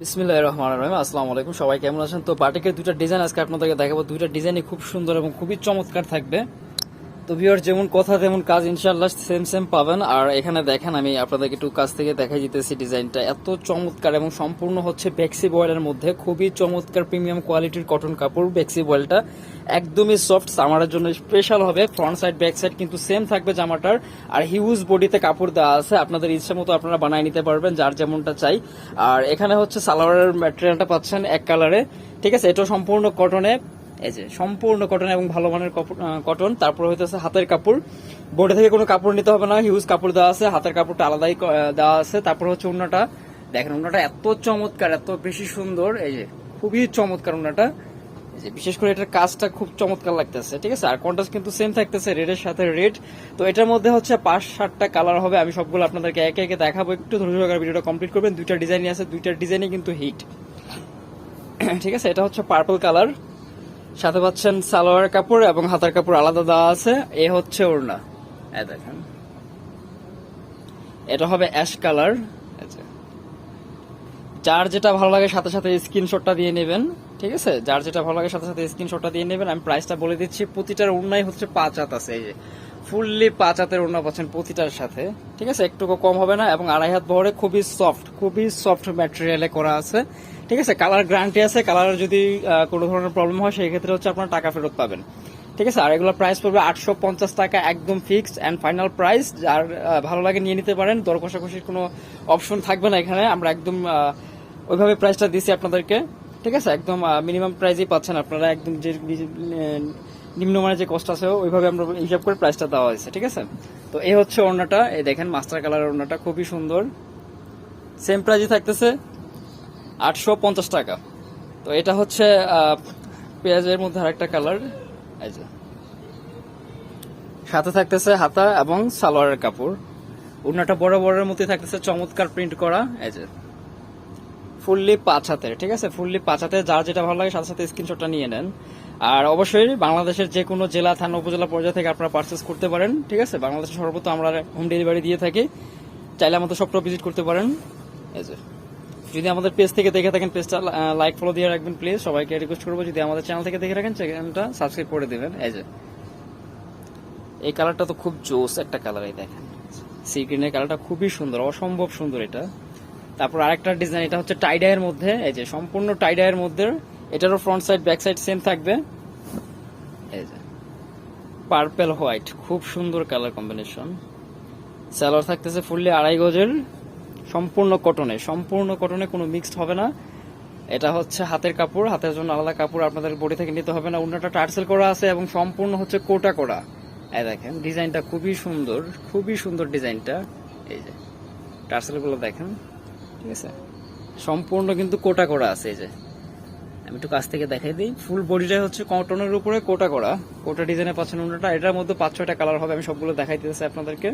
বিসমিল্লাহ রহমান রহিম, আসসালামু আলাইকুম। সবাই কেমন আছেন? তো বাটিকের দুইটা ডিজাইন আজকে আপনাদেরকে দেখাবো। দুইটা ডিজাইনই খুব সুন্দর এবং খুবই চমৎকার থাকবে। তো ভিউয়ার যেমন কথা, তেমন কাজ ইনশাআল্লাহ সেম সেম পাবেন। আর এখানে দেখেন, আমি আপনাদেরকে একটু কাছ থেকে দেখাই দিতেছি ডিজাইনটা। এত চমৎকার এবং সম্পূর্ণ হচ্ছে বেক্সি বয়েলের মধ্যে খুবই চমৎকার প্রিমিয়াম কোয়ালিটির কটন কাপড় বেক্সি বয়েলটা একদমই সফট সামারের জন্য স্পেশাল হবে। ফ্রন্ট সাইড ব্যাক সাইড কিন্তু সেম থাকবে জামাটার। আর হিউজ বডিতে কাপড় দেওয়া আছে। আপনাদের ইচ্ছা মতো আপনারা বানিয়ে নিতে পারবেন, যার যেমনটা চাই। আর এখানে হচ্ছে সালোয়ারের ম্যাটেরিয়ালটা পাচ্ছেন এক কালারে ঠিক আছে এটা সম্পূর্ণ কটনে এই যে সম্পূর্ণ কটন এবং ভালো মানের কটন, তারপর হইতেছে হাতের কাপড়। বোর্ডে থেকে কোনো কাপড় নিতে হবে না হিউজ কাপড় দেওয়া আছে, হাতের কাপড়টা আলাদাই দেওয়া আছে। তারপর হচ্ছে উন্নাটা। দেখেন উন্নাটা এত চমৎকার, এত বেশি সুন্দর। এই যে খুবই চমৎকার এই যে বিশেষ করে এটার কাজটা খুব চমৎকার লাগতেছে, ঠিক আছে? আর কন্ট্রাস্ট কিন্তু সেম থাকতেছে রেডের সাথে রেড তো এটার মধ্যে হচ্ছে পাঁচ, সাতটা কালার হবে। আমি সবগুলো আপনাদেরকে একে একে দেখাবো। একটু ধৈর্য সহকারে ভিডিওটা কমপ্লিট করবেন। দুইটা ডিজাইনই আছে দুইটা ডিজাইনই কিন্তু হিট ঠিক আছে? এটা হচ্ছে পার্পল কালার সাথে পাচ্ছেন সালোয়ার কাপড় এবং হাতার কাপড় আলাদা দেওয়া আছে। এ হচ্ছে ওড়না। দেখেন। এটা হবে অ্যাশ কালার। যার যেটা ভালো লাগে সাথে সাথে স্ক্রিনশটটা দিয়ে নেবেন, ঠিক আছে? যার যেটা ভালো লাগে সাথে সাথে স্ক্রিনশটটা দিয়ে নেবেন। আমি প্রাইসটা বলে দিচ্ছি। প্রতিটার ওড়নাই হচ্ছে পাঁচ হাত আছে। এই যে ফুললি পাঁচ হাতের ওড়না পাচ্ছেন প্রতিটার সাথে, ঠিক আছে? একটুকু কম হবে না এবং আড়াই হাত বহরে খুবই সফট খুবই সফট ম্যাটেরিয়ালে করা আছে। ঠিক আছে কালার গ্যারান্টি আছে কালার যদি কোনো ধরনের প্রবলেম হয়, সেই ক্ষেত্রে হচ্ছে আপনার টাকা ফেরত পাবেন। ঠিক আছে, আর এগুলো প্রাইস পড়বে আটশো পঞ্চাশ টাকা একদম ফিক্সড অ্যান্ড ফাইনাল প্রাইস আর ভালো লাগে নিয়ে নিতে পারেন, দর কষাকষির কোনো অপশন থাকবে না এখানে। আমরা একদম ওইভাবে প্রাইসটা দিছি আপনাদেরকে। ঠিক আছে, একদম মিনিমাম প্রাইসই পাচ্ছেন আপনারা। একদম যে, যে- নিম্নমানের যে কষ্ট আছে, ওইভাবে আমরা হিসাব করে প্রাইসটা দেওয়া হয়েছে। ঠিক আছে, তো এই হচ্ছে ওড়নাটা। এই দেখেন মাস্টার কালারের ওড়নাটা খুবই সুন্দর। সেম প্রাইসই থাকতেছে। আটশো পঞ্চাশ টাকা। তো এটা হচ্ছে পেঁয়াজের মধ্যে আরেকটা কালার। এই যে। সাথে থাকতেছে হাতা এবং সালোয়ারের কাপড়। ওড়নাটা বড় বড়ের মধ্যে থাকতেছে, চমৎকার প্রিন্ট করা। এই যে। ফুললি পাঁচ হাতের, ঠিক আছে? ফুললি পাঁচ হাতের, যার যেটা ভালো লাগে সাথে সাথে স্ক্রিনশটটা নিয়ে নেন। আর অবশ্যই বাংলাদেশের যে কোনো জেলা, থানা, উপজেলা পর্যায়ে থেকে আপনারা পার্চেস করতে পারেন, ঠিক আছে? বাংলাদেশের সর্বত্র আমরা হোম ডেলিভারি দিয়ে থাকি। চাইলে আমাদের সবটা ভিজিট করতে পারেন। এই যে। যদি আমাদের পেজ থেকে দেখে থাকেন পেজটা লাইক ফলো দিয়ে রাখবেন প্লিজ সবাইকে রিকোয়েস্ট করব, যদি আমাদের চ্যানেল থেকে দেখে রাখেন চ্যানেলটা সাবস্ক্রাইব করে দেবেন। এই যে, এই কালারটা তো খুব জোস একটা কালার এই দেখেন। সি গ্রিনের কালারটা খুবই সুন্দর, অসম্ভব সুন্দর এটা। তারপর আরেকটা ডিজাইন এটা হচ্ছে টাইডাইয়ের মধ্যে। এই যে, সম্পূর্ণ টাইডাইয়ের মধ্যে, এটারও front side back side same থাকবে। এই যে পার্পেল হোয়াইট খুব সুন্দর কালার কম্বিনেশন স্যালোয়ার থাকতেছে ফুললি আড়াই গজের। সম্পূর্ণ কটনে সম্পূর্ণ কটনে কোনো মিক্সড হবে না। এটা হচ্ছে হাতের কাপড়, হাতের জন্য আলাদা কাপড় আপনাদের বডি থেকে নিতে হবে না। অন্যটা টার্সেল করা আছে এবং সম্পূর্ণ হচ্ছে কোটা করা। এই দেখেন, ডিজাইনটা খুবই সুন্দর খুবই সুন্দর ডিজাইনটা। এই যে টার্সেলগুলো দেখেন, ঠিক আছে? সম্পূর্ণ কিন্তু কোটা করা আছে, এই যে। আমি একটু কাছ থেকে দেখাই দিই। ফুল বডিটাই হচ্ছে কটনের উপরে কোটা করা। কোটা ডিজাইনে পাচ্ছেন অন্যটা এটার মধ্যে পাঁচ ছয়টা কালার হবে, আমি সবগুলো দেখাই দিতেছি আপনাদেরকে।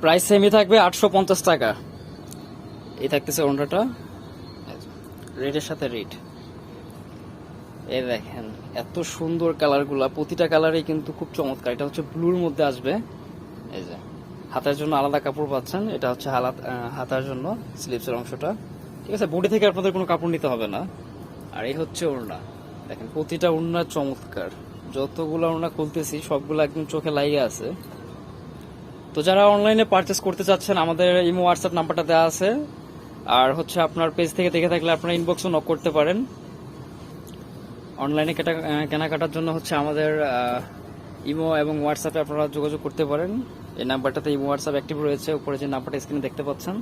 প্রাইস সেমই থাকবে আটশো পঞ্চাশ টাকা। এই থাকতেছে অন্যটা রেডের সাথে রেড এই দেখেন, এত সুন্দর কালারগুলা। প্রতিটা কালারই কিন্তু খুব চমৎকার। এটা হচ্ছে ব্লুর মধ্যে আসবে। এই যে, হাতের জন্য আলাদা কাপড় পাচ্ছেন। এটা হচ্ছে হালাত হাতার জন্য স্লিপসের অংশটা। ঠিক আছে, বডি থেকে আপনাদের কোনো কাপড় নিতে হবে না। আর এই হচ্ছে ওড়না। দেখেন, প্রতিটা ওড়না চমৎকার। যতগুলো ওড়না খুলতেছি, সবগুলো একদম চোখে লাগিয়ে আছে। তো যারা অনলাইনে পারচেস করতে চাচ্ছেন, আমাদের ইমো হোয়াটসঅ্যাপ নাম্বারটা দেওয়া আছে। আর হচ্ছে আপনার পেজ থেকে দেখে থাকলে আপনারা ইনবক্সও নক করতে পারেন। অনলাইনে কেটা কেনাকাটার জন্য হচ্ছে আমাদের ইমো এবং হোয়াটসঅ্যাপে আপনারা যোগাযোগ করতে পারেন। এই নাম্বারটাতে ইমো হোয়াটসঅ্যাপ অ্যাক্টিভ রয়েছে। উপরে যে নাম্বারটা স্ক্রিনে দেখতে পাচ্ছেন।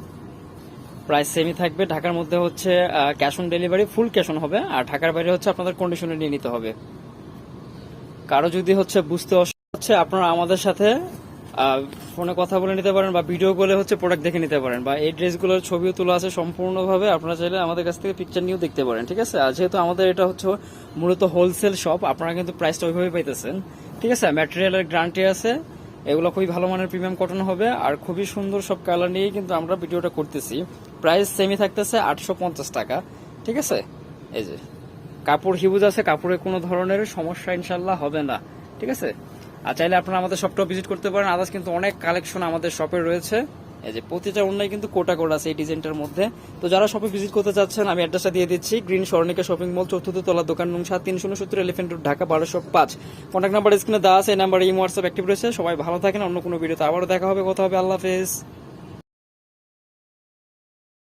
প্রাইস সেমই থাকবে। ঢাকার মধ্যে হচ্ছে cash on delivery full cash on হবে। আর ঢাকার বাইরে হচ্ছে আপনাদের কন্ডিশনে নিয়ে নিতে হবে। কারও যদি হচ্ছে বুঝতে অসুবিধা হচ্ছে, আপনারা আমাদের সাথে ফোনে কথা বলে নিতে পারেন বা ভিডিও কলে হচ্ছে প্রোডাক্ট দেখে নিতে পারেন বা এই ড্রেসগুলোর ছবিও তোলা আছে সম্পূর্ণভাবে। আপনারা চাইলে আমাদের কাছ থেকে পিকচার নিয়েও দেখতে পারেন, ঠিক আছে? আর যেহেতু আমাদের এটা হচ্ছে মূলত হোলসেল শপ আপনারা কিন্তু প্রাইসটা ওইভাবে পাইতেছেন, ঠিক আছে? ম্যাটেরিয়ালের গ্যারান্টি আছে, এগুলো খুবই ভালো মানের প্রিমিয়াম কটন হবে, আর খুবই সুন্দর সব কালার নিয়েই কিন্তু আমরা ভিডিওটা করতেছি। প্রাইস সেমই থাকতেছে আটশো পঞ্চাশ টাকা, ঠিক আছে? এই যে, কাপড় হিউজ আছে, কাপড়ে কোনো ধরনের সমস্যা ইনশাল্লাহ হবে না, ঠিক আছে? আর চাইলে আপনারা আমাদের শপটাও ভিজিট করতে পারেন। আদার্স কিন্তু অনেক কালেকশন আমাদের শপে রয়েছে। এই যে প্রতিটা অন্যায় কিন্তু কোটা কোটা আছে এই ডিজাইনটার মধ্যে। তো যারা শপে ভিজিট করতে চাচ্ছেন, আমি অ্যাড্রেসটা দিয়ে দিচ্ছি। গ্রিন স্বর্ণিকা শপিং মল চতুর্থ তলা দোকান নং সাত, তিনশো উনসত্তর এলিফেন্ট রোড ঢাকা, বারোশো পাঁচ। কন্ট্যাক্ট নাম্বার স্ক্রিনে দেওয়া আছে, এই নাম্বারে ইমো হোয়াটসঅ্যাপ অ্যাক্টিভ রয়েছে। সবাই ভালো থাকেন, অন্য কোনো ভিডিওতে আবারও দেখা হবে, কথা হবে। আল্লাহ হাফেজ।